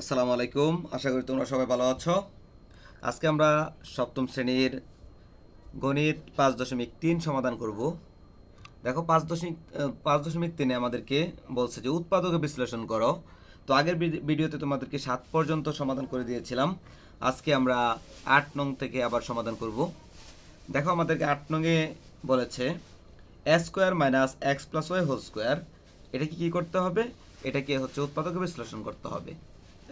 আসসালামু আলাইকুম। আশা করি তোমরা সবাই ভালো আছো। আজকে আমরা সপ্তম শ্রেণির গণিত পাঁচ দশমিক তিন সমাধান করব। দেখো, পাঁচ দশমিক পাঁচ দশমিক তিনে আমাদেরকে বলছে যে উৎপাদকে বিশ্লেষণ করো। তো আগের ভিডিওতে তোমাদেরকে সাত পর্যন্ত সমাধান করে দিয়েছিলাম। আজকে আমরা আট নং থেকে আবার সমাধান করব। দেখো, আমাদেরকে আট নংয়ে বলেছে, a square minus x plus y whole square. এটাকে কী করতে হবে? এটাকে হচ্ছে উৎপাদকে বিশ্লেষণ করতে হবে।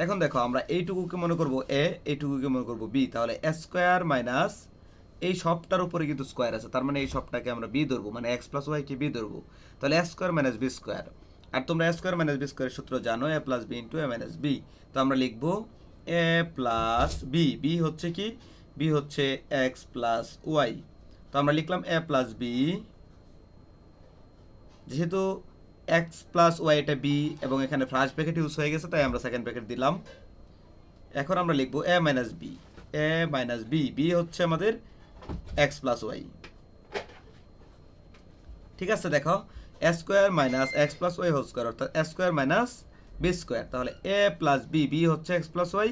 এখন দেখো, আমরা এইটুকুকে মনে করব এ এইটুকুকে মনে করব বি তাহলে এ স্কোয়ার মাইনাস এই সবটার উপরে কিন্তু স্কোয়ার আছে, তার মানে এই সবটাকে আমরা বি ধরবো মানে এক্স প্লাস ওয়াইকে বি ধরবো। তাহলে a square minus b square আর তোমরা এ স্কোয়ার মাইনাস বি স্কোয়ারের সূত্র জানো a plus b into a minus b তো আমরা লিখব এ প্লাস বি বি হচ্ছে কি? বি হচ্ছে এক্স প্লাস ওয়াই তো আমরা লিখলাম এ প্লাস বি যেহেতু এক্স প্লাস ওয়াই এটা বি এবং এখানে ফার্স্ট ব্র্যাকেট ইউজ হয়ে গেছে, তাই আমরা সেকেন্ড ব্র্যাকেট দিলাম। এখন আমরা লিখব a minus b a minus b b হচ্ছে আমাদের এক্স প্লাস ওয়াই ঠিক আছে, দেখো a square minus x plus y whole square অর্থাৎ a square minus b square তাহলে এ প্লাস বি বি হচ্ছে x plus y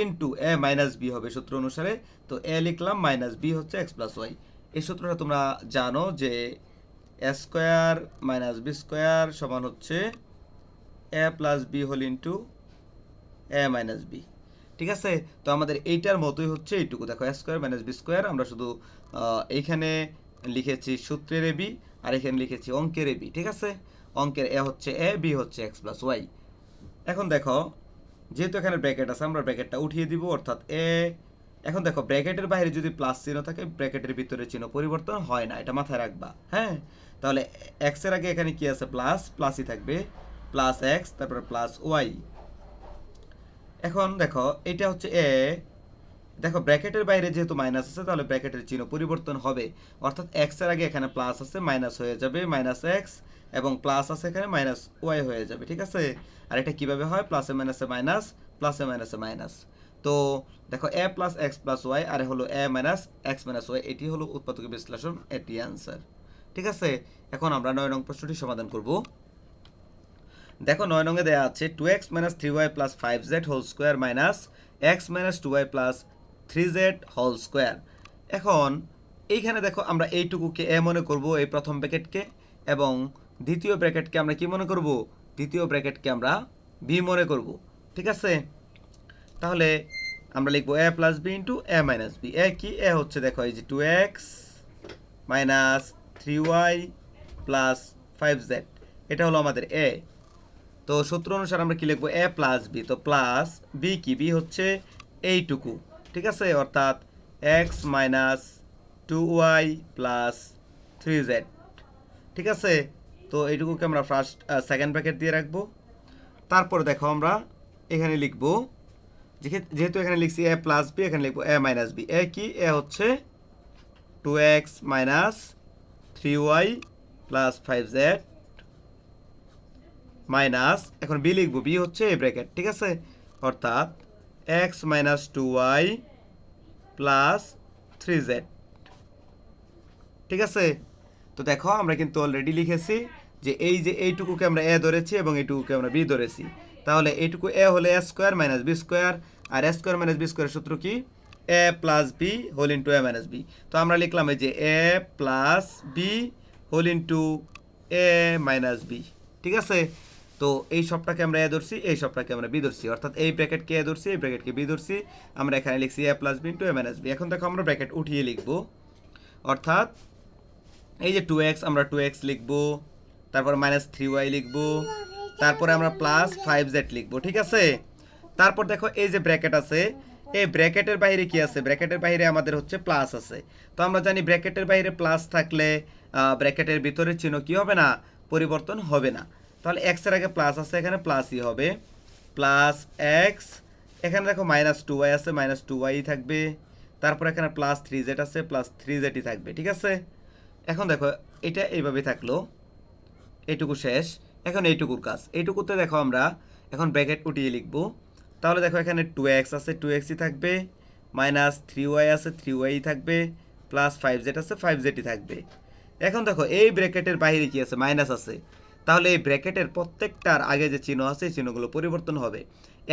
into a minus b হবে সূত্র অনুসারে। তো এ লিখলাম মাইনাস বি হচ্ছে এক্স প্লাস ওয়াই এই সূত্রটা তোমরা জানো যে a square minus b square সমান হচ্ছে a plus b whole into a minus b. ঠিক আছে? তো আমাদের এইটার মতোই হচ্ছে এইটুকু। দেখো, a square minus b square, আমরা শুধু এইখানে লিখেছি সূত্রের এ বি আর এখানে লিখেছি অঙ্কের এ বি। ঠিক আছে? অঙ্কের এ হচ্ছে এ, বি হচ্ছে এক্স প্লাস ওয়াই। এখন দেখো, যেহেতু এখানে ব্র্যাকেট আছে, আমরা ব্র্যাকেটটা উঠিয়ে দিব, অর্থাৎ এ, এখন দেখো, ব্র্যাকেটের বাইরে যদি প্লাস চিহ্ন থাকে, ব্র্যাকেটের ভিতরে চিহ্ন পরিবর্তন হয় না, এটা মাথায় রাখবা। হ্যাঁ? তাহলে এক্সের আগে এখানে কি আছে? প্লাস প্লাসই থাকবে। প্লাস এক্স তারপরে প্লাস ওয়াই এখন দেখো, এটা হচ্ছে এ দেখো, ব্র্যাকেটের বাইরে যেহেতু মাইনাস আছে, তাহলে ব্র্যাকেটের চিহ্ন পরিবর্তন হবে। অর্থাৎ এক্সের আগে এখানে প্লাস আছে মাইনাস হয়ে যাবে মাইনাস এক্স এবং প্লাস আছে এখানে মাইনাস ওয়াই হয়ে যাবে, ঠিক আছে? আর এটা কীভাবে হয়? প্লাসে মাইনাসে মাইনাস প্লাসে মাইনাসে মাইনাস তো দেখো a plus x plus y আর হলো a minus x minus y এটি হলো উৎপাদক বিশ্লেষণ, এটি অ্যান্সার ঠিক আছে? এখন আমরা নয় নং প্রশ্নটি সমাধান করব। দেখো নয় নঙ্গে দেওয়া আছে two x minus three y plus five z whole square minus x minus two y plus three z whole square এখন এইখানে দেখো আমরা এইটুকুকে এ মনে করব, এই প্রথম ব্র্যাকেটকে, এবং দ্বিতীয় ব্র্যাকেটকে আমরা কি মনে করব? দ্বিতীয় ব্র্যাকেটকে আমরা বি মনে করব। ঠিক আছে? তাহলে আমরা লিখব a plus b into a minus b a কি? এ হচ্ছে দেখো এই যে two x minus three y plus five z এটা হলো আমাদের এ তো সূত্র অনুসারে আমরা কি লিখব? এ প্লাস বি তো প্লাস বি কি? বি হচ্ছে এইটুকু, ঠিক আছে? অর্থাৎ x minus two y plus three z ঠিক আছে? তো এইটুকুকে আমরা ফার্স্ট সেকেন্ড ব্র্যাকেট দিয়ে রাখব। তারপর দেখো আমরা এখানে লিখব যেহে- যেহেতু এখানে লিখছি এ প্লাস বি এখানে লিখব এ মাইনাস বি এ কি? এ হচ্ছে two x minus three y plus five z minus এখন বি লিখব বি হচ্ছে এই ব্র্যাকেট ঠিক আছে? অর্থাৎ x minus two y plus three z ঠিক আছে? তো দেখো, আমরা কিন্তু অলরেডি লিখেছি যে এই যে এইটুকুকে আমরা এ ধরেছি এবং এইটুকুকে আমরা বি ধরেছি। তাহলে এইটুকু এ হলে a square minus b square R A square minus B স্কোয়ারের সূত্র কি? A plus b whole into a minus b তো আমরা লিখলাম এই যে a plus b whole into a minus b ঠিক আছে? তো এই সবটাকে আমরা এ ধরছি, এই সবটাকে আমরা বি ধরছি। অর্থাৎ এই ব্র্যাকেটকে এ ধরছি, এই ব্র্যাকেটকে বি ধরছি। আমরা এখানে লিখছি a plus b into a minus b এখন দেখো আমরা ব্র্যাকেট উঠিয়ে লিখব। অর্থাৎ এই যে টু এক্স আমরা টু এক্স লিখব। তারপর মাইনাস থ্রি ওয়াই লিখব। তারপরে আমরা প্লাস ফাইভ জেড লিখব। ঠিক আছে? তারপর দেখো এই যে ব্র্যাকেট আছে এই ব্র্যাকেটের বাইরে কি আছে? ব্র্যাকেটের বাইরে আমাদের হচ্ছে প্লাস আছে। তো আমরা জানি ব্র্যাকেটের বাইরে প্লাস থাকলে ব্র্যাকেটের ভিতরে চিহ্ন কি হবে না, পরিবর্তন হবে না। তাহলে এক্সের আগে প্লাস আছে, এখানে প্লাসই হবে। প্লাস এক্স এখানে দেখো মাইনাস টু ওয়াই আছে মাইনাস টু ওয়াই থাকবে। তারপর এখানে প্লাস থ্রি জেড আছে প্লাস থ্রি জেডই থাকবে, ঠিক আছে? এখন দেখো, এটা এইভাবে থাকল। এইটুকু শেষ। এখন এইটুকুর কাজ। এইটুকুতে দেখো আমরা এখন ব্র্যাকেট উঠিয়ে লিখব। তাহলে দেখো এখানে টু এক্স আছে টু এক্সই থাকবে মাইনাস থ্রি ওয়াই আছে থ্রি ওয়াই থাকবে প্লাস ফাইভ জেড আছে ফাইভ জেডই থাকবে। এখন দেখো, এই ব্র্যাকেটের বাইরে কি আছে? মাইনাস আছে। তাহলে এই ব্র্যাকেটের প্রত্যেকটার আগে যে চিহ্ন আছে, এই চিহ্নগুলো পরিবর্তন হবে।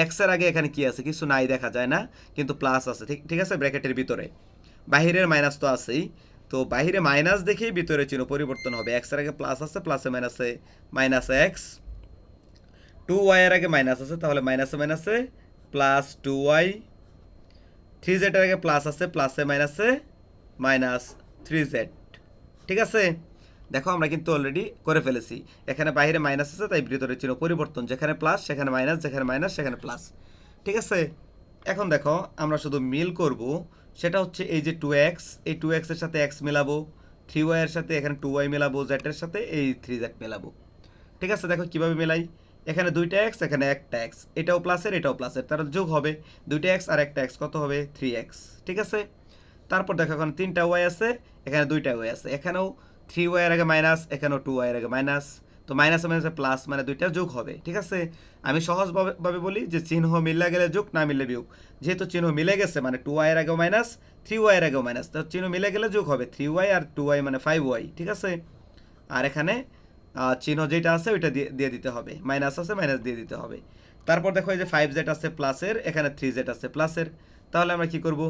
এক্সের আগে এখানে কি আছে? কিছু নাই দেখা যায় না, কিন্তু প্লাস আছে। ঠিক ঠিক আছে ব্র্যাকেটের ভিতরে। বাহিরের মাইনাস তো আছেই। তো বাহিরে মাইনাস দেখেই ভিতরে চিহ্ন পরিবর্তন হবে। এক্সের আগে প্লাস আছে প্লাসে মাইনাসে মাইনাস এক্স টু ওয়াইয়ের আগে মাইনাস আছে, তাহলে মাইনাসে মাইনাসে প্লাস টু ওয়াই থ্রি জেডের আগে প্লাস আছে প্লাসে মাইনাসে মাইনাস থ্রি জেড ঠিক আছে? দেখো, আমরা কিন্তু অলরেডি করে ফেলেছি। এখানে বাইরে মাইনাস আছে, তাই ভিতরে চিহ্ন পরিবর্তন। যেখানে প্লাস সেখানে মাইনাস যেখানে মাইনাস সেখানে প্লাস ঠিক আছে? এখন দেখো, আমরা শুধু মিল করব। সেটা হচ্ছে এই যে টু এক্স এই টু এক্সের সাথে এক্স মেলাবো। থ্রি ওয়াইয়ের সাথে এখানে টু ওয়াই মেলাবো জেডের সাথে এই থ্রি জেড মেলাবো। ঠিক আছে? দেখো, কীভাবে মেলাই? এখানে দুইটা এক্স এখানে একটা এক্স এটাও প্লাসের এটাও প্লাসের তার যোগ হবে দুইটা এক্স আর একটা এক্স কত হবে? থ্রি এক্স ঠিক আছে? তারপর দেখো এখন তিনটা ওয়াই আছে, এখানে দুইটা ওয়াই আছে। এখানেও থ্রি ওয়াইয়ের আগে মাইনাস এখানেও টু ওয়াইয়ের আগে মাইনাস তো মাইনাসে মাইনাসে প্লাস মানে দুইটা যোগ হবে। ঠিক আছে? আমি সহজভাবে ভাবে বলি যে চিহ্ন মিলে গেলে যোগ, না মিললে বিয়োগ। যেহেতু চিহ্ন মিলে গেছে মানে টু ওয়াইয়ের আগেও মাইনাস থ্রি ওয়াইয়ের আগেও মাইনাস তো চিহ্ন মিলে গেলে যোগ হবে। থ্রি ওয়াই আর টু ওয়াই মানে ফাইভ ওয়াই ঠিক আছে? আর এখানে চিহ্ন যেটা আছে ওইটা দিয়ে দিয়ে দিতে হবে। মাইনাস আছে, মাইনাস দিয়ে দিতে হবে। তারপর দেখো এই যে ফাইভ জেড আছে প্লাসের এখানে থ্রি জেড আছে প্লাসের তাহলে আমরা কি করব?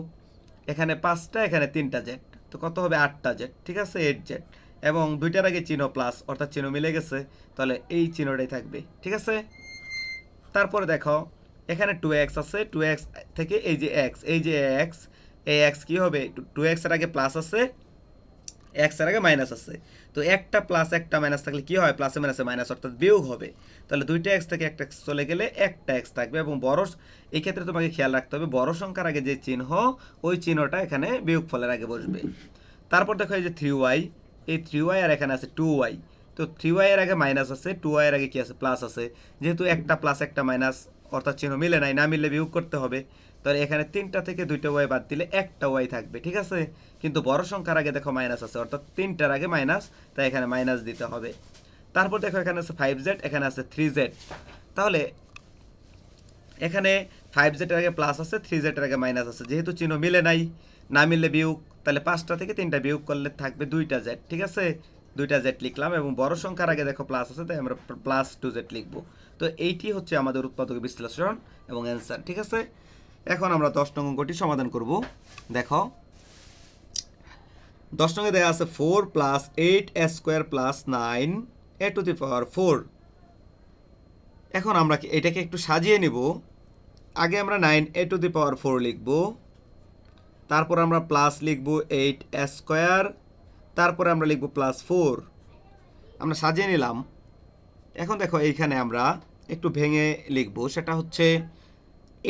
এখানে পাঁচটা, এখানে তিনটা জেড তো কত হবে? আটটা জেড ঠিক আছে? এইট জেড এবং দুইটার আগে চিহ্ন প্লাস অর্থাৎ চিহ্ন মিলে গেছে। তাহলে এই চিহ্নটাই থাকবে, ঠিক আছে? তারপরে দেখো, এখানে টু এক্স আছে। টু এক্স থেকে এই যে এক্স এই যে এক্স এই এক্স কী হবে? টু এক্সের আগে প্লাস আছে এক্সের আগে মাইনাস আছে। তো একটা প্লাস একটা মাইনাস থাকলে কি হয়? প্লাসে মাইনাসে মাইনাস অর্থাৎ বিয়োগ হবে। তাহলে দুইটা এক্স থেকে একটা এক্স চলে গেলে একটা এক্স থাকবে এবং বড় এই ক্ষেত্রে তোমাকে খেয়াল রাখতে হবে, বড় সংখ্যার আগে যে চিহ্ন, ওই চিহ্নটা এখানে বিয়োগ ফলের আগে বসবে। তারপর দেখো এই যে থ্রি ওয়াই এই থ্রি ওয়াই আর এখানে আছে টু ওয়াই তো থ্রি ওয়াই এর আগে মাইনাস আছে টু ওয়াই এর আগে কি আছে? প্লাস আছে। যেহেতু একটা প্লাস একটা মাইনাস অর্থাৎ চিহ্ন মিলে নাই, না মিললে বিয়োগ করতে হবে। তাহলে এখানে তিনটা থেকে দুইটা ওয়াই বাদ দিলে একটা ওয়াই থাকবে, ঠিক আছে? কিন্তু বড় সংখ্যার আগে দেখো মাইনাস আছে, অর্থাৎ তিনটার আগে মাইনাস তাই এখানে মাইনাস দিতে হবে। তারপর দেখো এখানে আছে ফাইভ জেড এখানে আছে থ্রি জেড তাহলে এখানে ফাইভ জেডের আগে প্লাস আছে থ্রি জেডের আগে মাইনাস আছে। যেহেতু চিহ্ন মিলে নাই, না মিললে বিয়োগ, তাহলে পাঁচটা থেকে তিনটা বিয়োগ করলে থাকবে দুইটা জেড ঠিক আছে? দুইটা জেড লিখলাম এবং বড় সংখ্যার আগে দেখো প্লাস আছে, তাই আমরা প্লাস টু জেড লিখব। তো এইটি হচ্ছে আমাদের উৎপাদক বিশ্লেষণ এবং অ্যান্সার ঠিক আছে? এখন আমরা দশ নং অঙ্কটি সমাধান করব। দেখো, দশ নঙ্গে দেওয়া আছে four plus eight a square plus nine a to the power four এখন আমরা এটাকে একটু সাজিয়ে নিব। আগে আমরা nine a to the power four লিখব। তারপর আমরা প্লাস লিখব এইট স্কোয়ার তারপরে আমরা লিখব প্লাস ফোর আমরা সাজিয়ে নিলাম। এখন দেখো, এইখানে আমরা একটু ভেঙে লিখব। সেটা হচ্ছে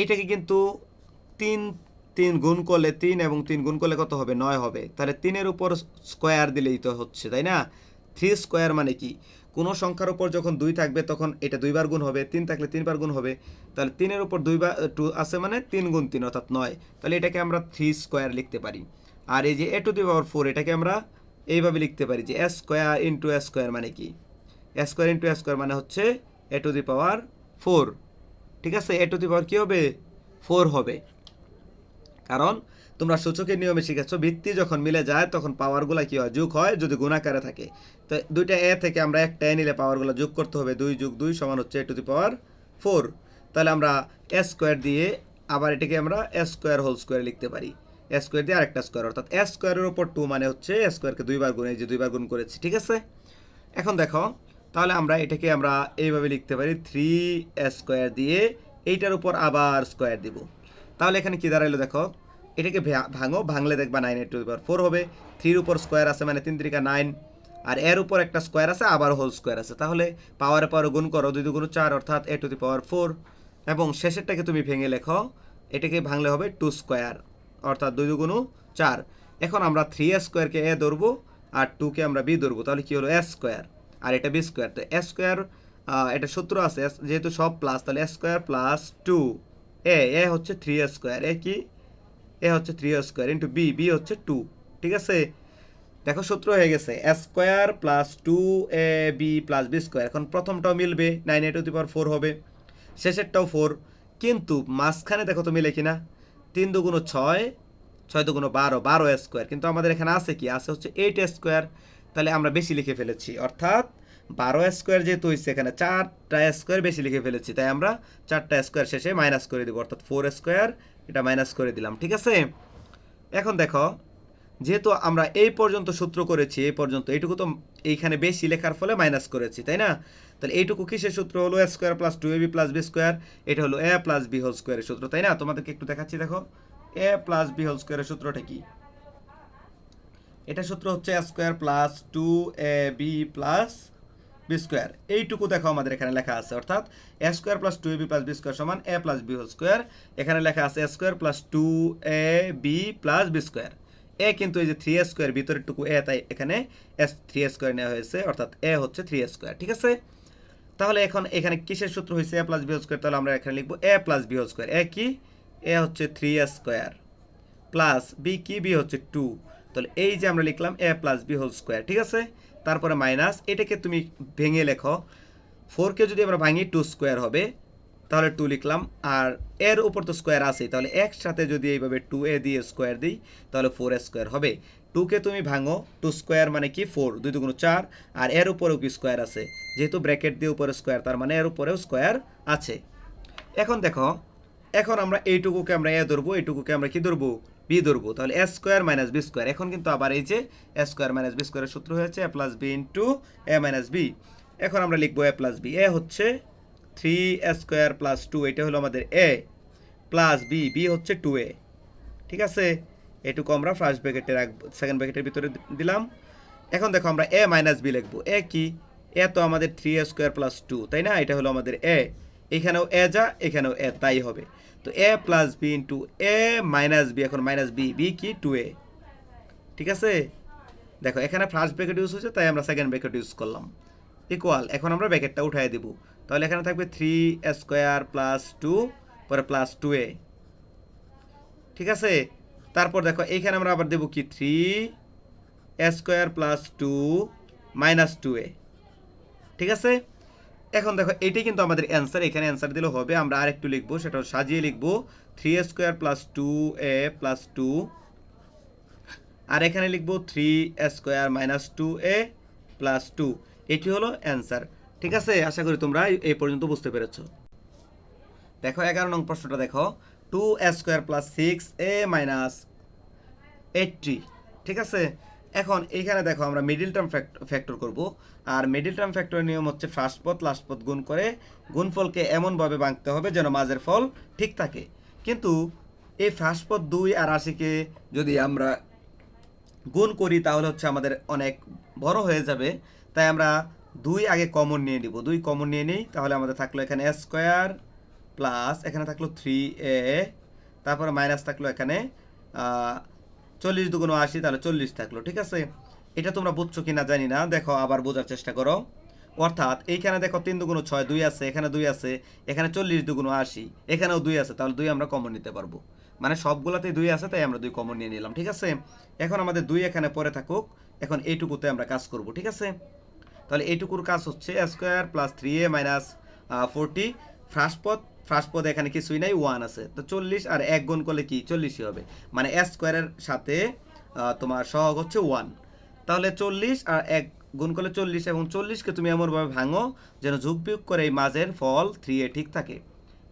এটাকে কিন্তু তিন তিন গুণ করলে তিন এবং তিন গুণ করলে কত হবে? নয় হবে। তাহলে তিনের উপর স্কোয়ার দিলেই তো হচ্ছে, তাই না? থ্রি স্কোয়ার মানে কি? কোনো সংখ্যার উপর যখন দুই থাকবে, তখন এটা দুইবার গুণ হবে, তিন থাকলে তিনবার গুণ হবে। তাহলে তিনের উপর দুইবার, টু আছে মানে তিন গুণ তিন অর্থাৎ নয়। তাহলে এটাকে আমরা থ্রি স্কোয়ার লিখতে পারি। আর এই যে এ টু দি পাওয়ার ফোর, এটাকে আমরা এইভাবে লিখতে পারি যে a square into a square মানে কি? A square into a square মানে হচ্ছে এ টু দি পাওয়ার ফোর। ঠিক আছে? এ টু দি পাওয়ার কী হবে? ফোর হবে। কারণ তোমরা সূচকের নিয়মে শিখেছো, ভিত্তি যখন মিলে যায়, তখন পাওয়ারগুলো কি হয়? যোগ হয় যদি গুণাকারে থাকে। তো দুইটা এ থেকে আমরা একটা এ নিলে পাওয়ারগুলো যোগ করতে হবে। দুই যোগ দুই সমান হচ্ছে এ টু দি পাওয়ার ফোর তাহলে আমরা এ স্কোয়ার দিয়ে আবার এটাকে আমরা এ স্কোয়ার হোল স্কোয়ার লিখতে পারি। এ স্কোয়ার দিয়ে আরেকটা স্কোয়ার অর্থাৎ এ স্কোয়ারের উপর টু মানে হচ্ছে এ স্কোয়ারকে দুইবার গুণ যে দুইবার গুণ করেছি, ঠিক আছে? এখন দেখো তাহলে আমরা এটাকে আমরা এইভাবে লিখতে পারি থ্রি স্কোয়ার দিয়ে এইটার উপর আবার স্কোয়ার দিব। তাহলে এখানে কি দাঁড়াইলো দেখো? এটাকে ভাঙো, ভাঙলে দেখবা নাইন টু পাওয়ার ফোর হবে। থ্রির উপর স্কোয়ার আছে মানে তিন তিরিকা নাইন আর এর উপর একটা স্কোয়ার আছে, আবার হোল স্কোয়ার আছে। তাহলে পাওয়ারে পাওয়ার গুণ করো, দুই দুগুণ চার অর্থাৎ এ টু দি পাওয়ার ফোর এবং শেষেরটাকে তুমি ভেঙে লেখো, এটাকে ভাঙলে হবে টু স্কোয়ার অর্থাৎ দুই দুগুণ চার। এখন আমরা থ্রি স্কোয়ারকে এ ধরবো, আর টুকে আমরা বি ধরবো। তাহলে কী হলো? এস স্কোয়ার আর এটা বি স্কোয়ার। তো এস স্কোয়ার এটা সূত্র আছে যেহেতু সব প্লাস তাহলে s square plus two a a হচ্ছে থ্রি স্কোয়ার এ কি? এ হচ্ছে three square into b b হচ্ছে টু ঠিক আছে? দেখো সূত্র হয়ে গেছে, a square plus two a b plus b square এখন প্রথমটাও মিলবে nine a to the power four হবে, শেষেরটাও ফোর কিন্তু মাঝখানে দেখো তো মিলে কিনা, তিন দুগুণ ছয় ছয় দুগুণ বারো বারো স্কোয়ার কিন্তু আমাদের এখানে আছে কি? আছে হচ্ছে এইট স্কোয়ার তাহলে আমরা বেশি লিখে ফেলেছি। অর্থাৎ বারো স্কোয়ার যেহেতু হয়েছে এখানে চারটা স্কোয়ার বেশি লিখে ফেলেছি, তাই আমরা চারটা স্কোয়ার শেষে মাইনাস করে দিব। অর্থাৎ ফোর স্কোয়ার, এটা মাইনাস করে দিলাম, ঠিক আছে? এখন দেখো, যেহেতু আমরা এই পর্যন্ত সূত্র করেছি, এই পর্যন্ত এইটুকু তো এইখানে বেশি লেখার ফলে মাইনাস করেছি, তাই না? তাহলে এইটুকু কিসের সূত্র হলো? A square plus two a b plus b square এটা হলো এ প্লাস বি হোল স্কোয়ারের সূত্র, তাই না? তোমাদেরকে একটু দেখাচ্ছি, দেখো। এ প্লাস বি হোল স্কোয়ারের সূত্রটা কি? এটা সূত্র হচ্ছে square plus two a b plus b square এইটুকু দেখো আমাদের এখানে লেখা আছে, অর্থাৎ a square plus two a b plus b square সমান a plus b whole square এখানে লেখা আছে a square plus two a b plus b square a কিন্তু এই যে থ্রি এ স্কোয়ার ভিতরের টুকু এ তাই এখানে এস থ্রি এ স্কোয়ার নেওয়া হয়েছে, অর্থাৎ এ হচ্ছে থ্রি এ স্কোয়ার ঠিক আছে? তাহলে এখন এখানে কিসের সূত্র হয়েছে a plus b whole square তাহলে আমরা এখানে লিখব a plus b whole square a কি? এ হচ্ছে three a square plus b কি? বি হচ্ছে টু তাহলে এই যে আমরা লিখলাম a plus b whole square ঠিক আছে? তারপরে মাইনাস এটাকে তুমি ভেঙে লেখো। ফোরকে যদি আমরা ভাঙি টু স্কোয়ার হবে। তাহলে টু লিখলাম। আর এর উপর তো স্কোয়ার আছে তাহলে একসাথে যদি এইভাবে টু এ দিয়ে স্কোয়ার দিই, তাহলে ফোর স্কোয়ার হবে। টুকে তুমি ভাঙো টু স্কোয়ার মানে কি? ফোর দুই দুগুণ চার। আর এর উপরেও কি স্কোয়ার আছে? যেহেতু ব্র্যাকেট দিয়ে উপরে স্কোয়ার তার মানে এর উপরেও স্কোয়ার আছে। এখন দেখো, এখন আমরা এইটুকুকে আমরা এ ধরবো, এইটুকুকে আমরা কি ধরবো? বি ধরবো তাহলে a square minus b square এখন কিন্তু আবার এই যে এ স্কোয়ার মাইনাস বি স্কোয়ারের সূত্র হয়েছে a plus b into a minus b এখন আমরা লিখব এ প্লাস বি এ হচ্ছে three a square plus two এটা হলো আমাদের এ প্লাস বি বি হচ্ছে টু এ ঠিক আছে? এটুকু আমরা ফার্স্ট ব্র্যাকেটে রাখব সেকেন্ড ব্র্যাকেটের ভিতরে দিলাম। এখন দেখো আমরা এ মাইনাস বি লিখব। এ কি? এ তো আমাদের three a square plus two তাই না? এটা হলো আমাদের এ এখানেও এ যা, এখানেও এ তাই হবে। তো a plus b into a minus b এখন মাইনাস বি বি কি? টু এ ঠিক আছে? দেখো, এখানে ফার্স্ট ব্র্যাকেট ইউজ হয়েছে, তাই আমরা সেকেন্ড ব্র্যাকেট ইউজ করলাম। ইকুয়াল এখন আমরা ব্র্যাকেটটা উঠাই দেবো। তাহলে এখানে থাকবে থ্রি স্কোয়ার প্লাস টু পরে প্লাস টু এ ঠিক আছে? তারপর দেখো, এইখানে আমরা আবার দেবো কি? Three square plus two minus two a ঠিক আছে? এখন দেখো, এটাই কিন্তু আমাদের অ্যান্সার এখানে অ্যান্সার দিলে হবে, আমরা আরেকটু লিখব, সেটা সাজিয়ে লিখব three square plus two a plus two আর এখানে লিখব three square minus two a plus two এটি হলো অ্যান্সার ঠিক আছে? আশা করি তোমরা এই- পর্যন্ত বুঝতে পেরেছ। দেখো, এগারো নং প্রশ্নটা দেখো two square plus six a minus eighty ঠিক আছে? এখন এইখানে দেখো আমরা মিডিল টার্ম ফ্যাক্টর করব। আর মিডিল টার্ম ফ্যাক্টরের নিয়ম হচ্ছে ফার্স্ট পথ লাস্ট পথ গুণ করে গুণফলকে এমনভাবে ভাঙতে হবে যেন মাঝের ফল ঠিক থাকে। কিন্তু এই ফার্স্ট পথ দুই আর আশিকে যদি আমরা গুণ করি, তাহলে হচ্ছে আমাদের অনেক বড় হয়ে যাবে। তাই আমরা দুই আগে কমন নিয়ে নিব। দুই কমন নিয়ে নিই, তাহলে আমাদের থাকল এখানে স্কোয়ার প্লাস এখানে থাকল থ্রি এ তারপরে মাইনাস থাকল এখানে চল্লিশ দুগুণ আশি, তাহলে চল্লিশ থাকল, ঠিক আছে? এটা তোমরা বুঝছ কি না জানি না, দেখো আবার বোঝার চেষ্টা করো। অর্থাৎ এইখানে দেখো তিন দুগুণ ছয়, দুই আছে, এখানে দুই আছে, এখানে চল্লিশ দুগুণ আশি, এখানেও দুই আছে, তাহলে দুই আমরা কমন নিতে পারব। মানে সবগুলোতেই দুই আছে, তাই আমরা দুই কমন নিয়ে নিলাম, ঠিক আছে? এখন আমাদের দুই এখানে পরে থাকুক, এখন এইটুকুতে আমরা কাজ করব, ঠিক আছে? তাহলে এইটুকুর কাজ হচ্ছে square plus three a minus forty first পদ ফার্স্ট পদ এখানে কিছুই নাই ওয়ান আছে। তো চল্লিশ আর এক গুণ করলে কি? চল্লিশই হবে। মানে এ স্কোয়ারের সাথে তোমার সহগ হচ্ছে ওয়ান তাহলে চল্লিশ আর এক গুণ করলে চল্লিশ এবং চল্লিশকে তুমি এমনভাবে ভাঙো যেন যোগ বিয়োগ করে এই মাঝের ফল থ্রি এ ঠিক থাকে।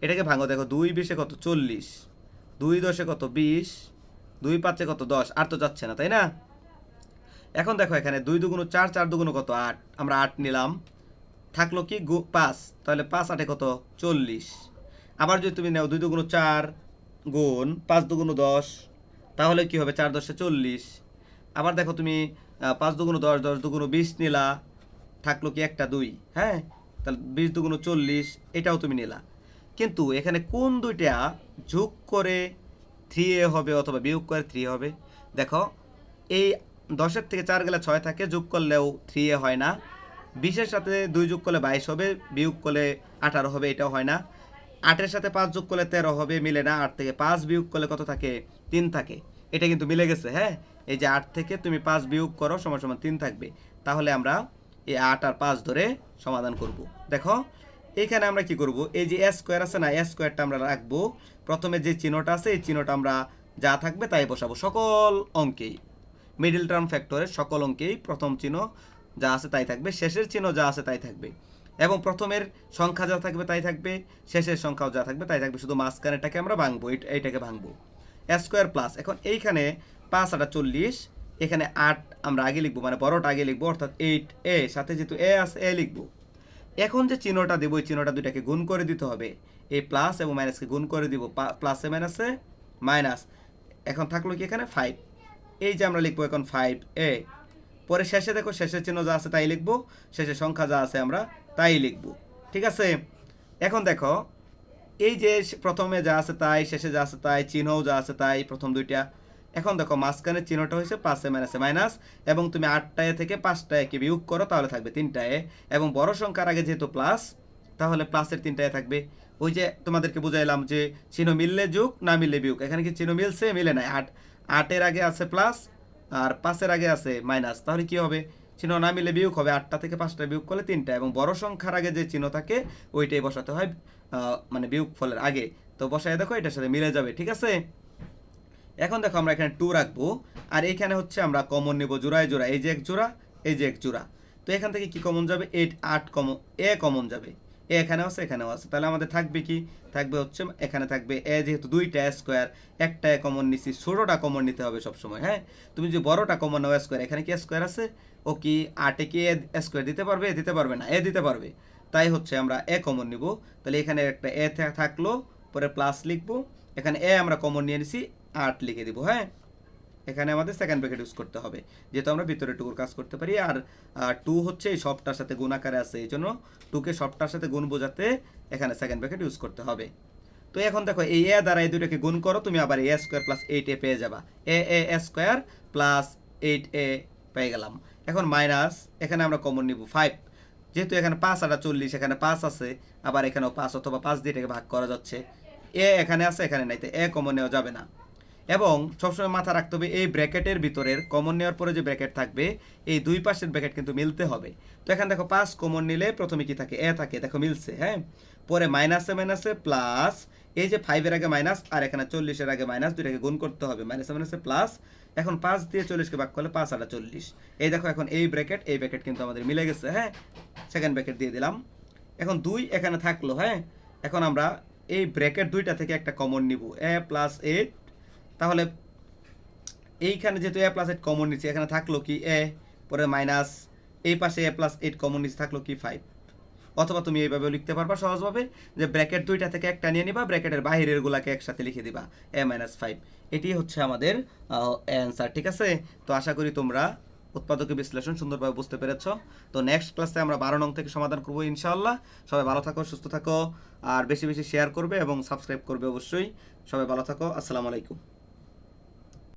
এটাকে ভাঙো, দেখো, দুই বিশে কত? চল্লিশ। দুই দশে কত? বিশ। দুই পাঁচে কত? দশ। আর তো যাচ্ছে না, তাই না? এখন দেখো এখানে দুই দুগুণ চার চার দুগুণ কত? আট। আমরা আট নিলাম। থাকল কি? পাঁচ। তাহলে পাঁচ আটে কত? চল্লিশ। আবার যদি তুমি নাও দুই দুগুণ চার গুণ, পাঁচ দুগুণ দশ, তাহলে কি হবে? চার দশে চল্লিশ। আবার দেখো তুমি পাঁচ দুগুণ দশ দশ দুগুণ বিশ নিলা, থাকল কি একটা দুই হ্যাঁ? তাহলে বিশ দুগুণ চল্লিশ, এটাও তুমি নিলা। কিন্তু এখানে কোন দুইটা যোগ করে থ্রি এ হবে অথবা বিয়োগ করে থ্রি হবে? দেখো, এই দশের থেকে চার গেলে ছয় থাকে, যোগ করলেও থ্রি এ হয় না। বিশের সাথে দুই যোগ করলে বাইশ হবে, বিয়োগ করলে আঠারো হবে, এটাও হয় না। আটের সাথে পাঁচ যোগ করলে তেরো হবে, মিলে না, আট থেকে পাঁচ বিয়োগ করলে কত থাকে? তিন থাকে। এটা কিন্তু মিলে গেছে হ্যাঁ? এই যে আট থেকে তুমি পাঁচ বিয়োগ করো, সমান সমান তিন থাকবে। তাহলে আমরা এই আট আর পাঁচ ধরে সমাধান করব। দেখো এইখানে আমরা কি করব? এই যে এস স্কোয়ার আছে না এস স্কোয়ারটা আমরা রাখব। প্রথমে যে চিহ্নটা আছে, এই চিহ্নটা আমরা যা থাকবে তাই বসাবো। সকল অঙ্কেই। মিডিল টার্ম ফ্যাক্টরের সকল অঙ্কেই প্রথম চিহ্ন যা আছে তাই থাকবে। শেষের চিহ্ন যা আছে তাই থাকবে। এবং প্রথমের সংখ্যা যা থাকবে তাই থাকবে, শেষের সংখ্যাও যা থাকবে তাই থাকবে, শুধু মাঝখানেটাকে আমরা ভাঙবো এইট- এইটাকে ভাঙবো। স্কোয়ার প্লাস এখন এইখানে পাঁচ আটা চল্লিশ, এখানে আট আমরা আগে লিখব মানে বড়টা আগে লিখব, অর্থাৎ এইট এ সাথে যেহেতু এ আছে এ লিখব। এখন যে চিহ্নটা দেবো ওই চিহ্নটা দুইটাকে গুণ করে দিতে হবে। এই প্লাস এবং মাইনাসকে গুণ করে দিব প্লাসে মাইনাসে মাইনাস এখন থাকল কি এখানে? ফাইভ এই যে আমরা লিখব এখন ফাইভ এ পরে শেষে দেখো, শেষের চিহ্ন যা আছে তাই লিখব, শেষের সংখ্যা যা আছে আমরা তাই লিখব। ঠিক আছে? এখন দেখো, এই যে প্রথমে যা আছে তাই, শেষে যা আছে তাই, চিহ্নও যা আছে তাই, প্রথম দুইটা। এখন দেখো, মাঝখানের চিহ্নটা হয়েছে প্লাসে মাইনাসে মাইনাস এবং তুমি আটটায় থেকে পাঁচটায় কি বিয়োগ করো, তাহলে থাকবে তিনটায় এবং বড় সংখ্যার আগে যেহেতু প্লাস তাহলে প্লাসের তিনটায় থাকবে। ওই যে তোমাদেরকে বুঝাইলাম যে চিহ্ন মিললে যোগ, না মিললে বিয়োগ। এখানে কি চিহ্ন মিলছে? মিলে নাই। আট, আটের আগে আছে প্লাস আর পাঁচের আগে আছে মাইনাস তাহলে কি হবে? চিহ্ন না মিলে বিয়োগ হবে আটটা থেকে পাঁচটা বিয়োগ করলে তিনটা এবং বড় সংখ্যার আগে যে চিহ্ন থাকে, ওইটাই বসাতে হয় মানে বিয়োগ ফলের আগে। তো বসায় দেখো, এটার সাথে মিলে যাবে, ঠিক আছে? এখন দেখো আমরা এখানে টু রাখব, আর এখানে হচ্ছে আমরা কমন নেব জোড়ায় জোড়া, এই যে এক জোড়া, এই যে এক জোড়া। তো এখান থেকে কি কমন যাবে? এইট আট কমন এ কমন যাবে। এ এখানেও আছে এখানেও আছে। তাহলে আমাদের থাকবে কি? থাকবে হচ্ছে, এখানে থাকবে এ যেহেতু দুইটা স্কোয়ার একটা কমন নিছি ষোলোটা কমন নিতে হবে সবসময় হ্যাঁ? তুমি যদি বড়টা কমন নাও স্কোয়ার এখানে কি স্কোয়ার আছে? ও কি আটে কি এ স্কোয়ার দিতে পারবে দিতে পারবে না, এ দিতে পারবে। তাই হচ্ছে আমরা এ কমন নিব। তাহলে এখানে একটা এ থাকল, পরে প্লাস লিখব। এখানে এ আমরা কমন নিয়ে নিছি, আট লিখে দিব হ্যাঁ? এখানে আমাদের সেকেন্ড ব্র্যাকেট ইউজ করতে হবে, যেহেতু আমরা ভিতরে টুকুর কাজ করতে পারি, আর টু হচ্ছে এই সবটার সাথে গুণ আকারে আছে, এই জন্য টুকে সবটার সাথে গুণ বোঝাতে এখানে সেকেন্ড ব্র্যাকেট ইউজ করতে হবে। তো এখন দেখো, এই এ দ্বারা এই দুটোকে গুণ করো, তুমি আবার a square plus eight a পেয়ে যাবা। A a square plus eight a পেয়ে গেলাম। এখন মাইনাস, এখানে আমরা কমন নিব ফাইভ যেহেতু এখানে পাঁচ আটা চল্লিশ, এখানে পাঁচ আছে, আবার এখানেও পাঁচ অথবা পাঁচ দিয়ে এটাকে ভাগ করা যাচ্ছে। এ এখানে আছে, এখানে নাই, তো এ কমন নেওয়া যাবে না। এবং সবসময় মাথা রাখতে হবে, এই ব্র্যাকেটের ভিতরের কমন নেওয়ার পরে যে ব্র্যাকেট থাকবে, এই দুই পাশের ব্র্যাকেট কিন্তু মিলতে হবে। তো এখানে দেখো পাঁচ কমন নিলে প্রথমে কি থাকে? এ থাকে, দেখো মিলছে হ্যাঁ? পরে মাইনাসে মাইনাসে প্লাস এই যে ফাইভের আগে মাইনাস আর এখানে চল্লিশের আগে মাইনাস দুইটাকে গুণ করতে হবে। মাইনাসে মাইনাসে প্লাস এখন পাঁচ দিয়ে চল্লিশকে ভাগ করলে পাঁচ আটা চল্লিশ। এই দেখো এখন এই ব্র্যাকেট এই ব্র্যাকেট কিন্তু আমাদের মিলে গেছে হ্যাঁ? সেকেন্ড ব্র্যাকেট দিয়ে দিলাম। এখন দুই এখানে থাকল হ্যাঁ? এখন আমরা এই ব্র্যাকেট দুইটা থেকে একটা কমন নিব এ প্লাস এইট তাহলে এইখানে যেহেতু এ প্লাস এইট কমন নিচ্ছে, এখানে থাকল কি এ পরে মাইনাস এই পাশে এ প্লাস এইট কমন নিচ্ছে, থাকল কি ফাইভ অথবা তুমি এইভাবে লিখতে পারবা সহজভাবে যে ব্র্যাকেট দুইটা থেকে একটা নিয়ে নিবা, ব্র্যাকেটের বাহিরের গুলাকে একসাথে লিখে দিবা, এ মাইনাস ফাইভ এটি হচ্ছে আমাদের অ্যান্সার ঠিক আছে? তো আশা করি তোমরা উৎপাদকের বিশ্লেষণ সুন্দরভাবে বুঝতে পেরেছ। তো নেক্সট ক্লাসে আমরা বারো নং থেকে সমাধান করব ইনশাআল্লাহ। সবাই ভালো থাকো, সুস্থ থাকো, আর বেশি বেশি শেয়ার করবে এবং সাবস্ক্রাইব করবে অবশ্যই। সবাই ভালো থাকো, আসসালামু আলাইকুম।